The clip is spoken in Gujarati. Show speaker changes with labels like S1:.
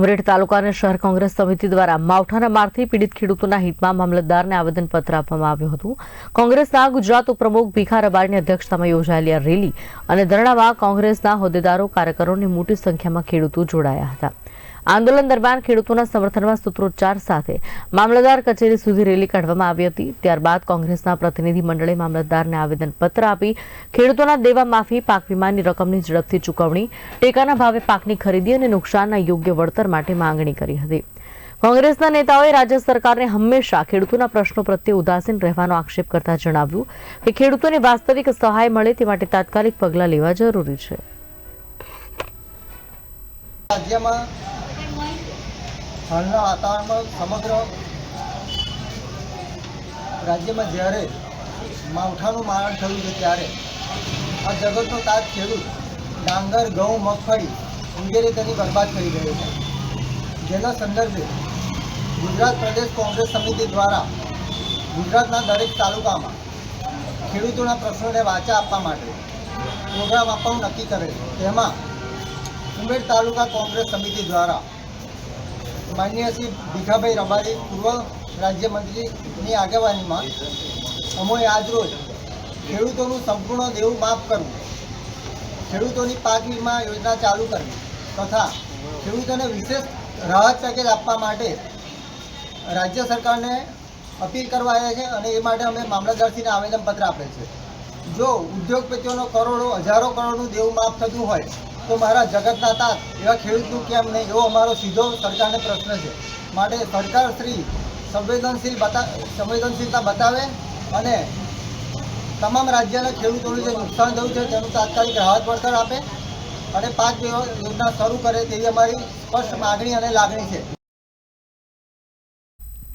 S1: ઉમરેઠ તાલુકા અને શહેર કોંગ્રેસ સમિતિ દ્વારા માવઠાના મારથી પીડિત ખેડૂતોના હિતમાં મામલતદારને આવેદનપત્ર આપવામાં આવ્યું હતું. કોંગ્રેસના ગુજરાત ઉપપ્રમુખ ભીખા રબારીની અધ્યક્ષતામાં યોજાયેલી આ રેલી અને ધરણામાં કોંગ્રેસના હોદ્દેદારો કાર્યકરોની મોટી સંખ્યામાં ખેડૂતો જોડાયા હતા. આંદોલન દરમિયાન ખેડૂતોના સમર્થનમાં સૂત્રોચ્ચાર સાથે મામલતદાર કચેરી સુધી રેલી કાઢવામાં આવી હતી. ત્યારબાદ કોંગ્રેસના પ્રતિનિધિ મંડળે મામલતદારને આવેદનપત્ર આપી ખેડૂતોના દેવા માફી, પાક વીમાની રકમની ઝડપથી ચૂકવણી, ટેકાના ભાવે પાકની ખરીદી અને નુકસાનના યોગ્ય વળતર માટે માંગણી કરી હતી. કોંગ્રેસના નેતાઓએ રાજ્ય સરકારને હંમેશા ખેડૂતોના પ્રશ્નો પ્રત્યે ઉદાસીન રહેવાનો આક્ષેપ કરતા જણાવ્યું કે ખેડૂતોને વાસ્તવિક સહાય મળે તે માટે તાત્કાલિક પગલાં લેવા જરૂરી છે.
S2: રાજ્યમાં હાલના વાતાવરણમાં સમગ્ર રાજ્યમાં જ્યારે માવઠાનું મારણ થયું છે ત્યારે આ જગતનો તાજ ખેડૂત ડાંગર, ઘઉં, મગફળી વગેરે તેની બરબાદ કરી રહ્યો છે. જેના સંદર્ભે ગુજરાત પ્રદેશ કોંગ્રેસ સમિતિ દ્વારા ગુજરાતના દરેક તાલુકામાં ખેડૂતોના પ્રશ્નોને વાચા આપવા માટે પ્રોગ્રામ આપવાનું નક્કી કરે છે. તેમાં ઉમેર તાલુકા કોંગ્રેસ સમિતિ દ્વારા માનનીય શ્રી ભીખાભાઈ રબારી, પૂર્વ રાજ્યમંત્રીની આગેવાનીમાં અમોએ આજરોજ ખેડૂતોનું સંપૂર્ણ દેવું માફ કરવું, ખેડૂતોની પાક વીમા યોજના ચાલુ કરવી તથા ખેડૂતોને વિશેષ રાહત પેકેજ આપવા માટે રાજ્ય સરકારને અપીલ કરવા આવ્યા છે અને એ માટે અમે મામલતદારશ્રીને આવેદનપત્ર આપેલ છે. જો ઉદ્યોગપતિઓનો કરોડો, હજારો કરોડનું દેવું માફ થતું હોય, તો મારા જગતના તાત એવા ખેડૂતનું કેમ નહીં? એવો અમારો સીધો સરકારને પ્રશ્ન છે. માટે સરકાર શ્રી સંવેદનશીલ બતા, સંવેદનશીલતા બતાવે અને તમામ રાજ્યના ખેડૂતોનું જે નુકસાન થયું છે, તેનું તાત્કાલિક રાહત વળતર આપે અને પાંચ યોજના શરૂ કરે તેવી અમારી સ્પષ્ટ માગણી અને લાગણી છે.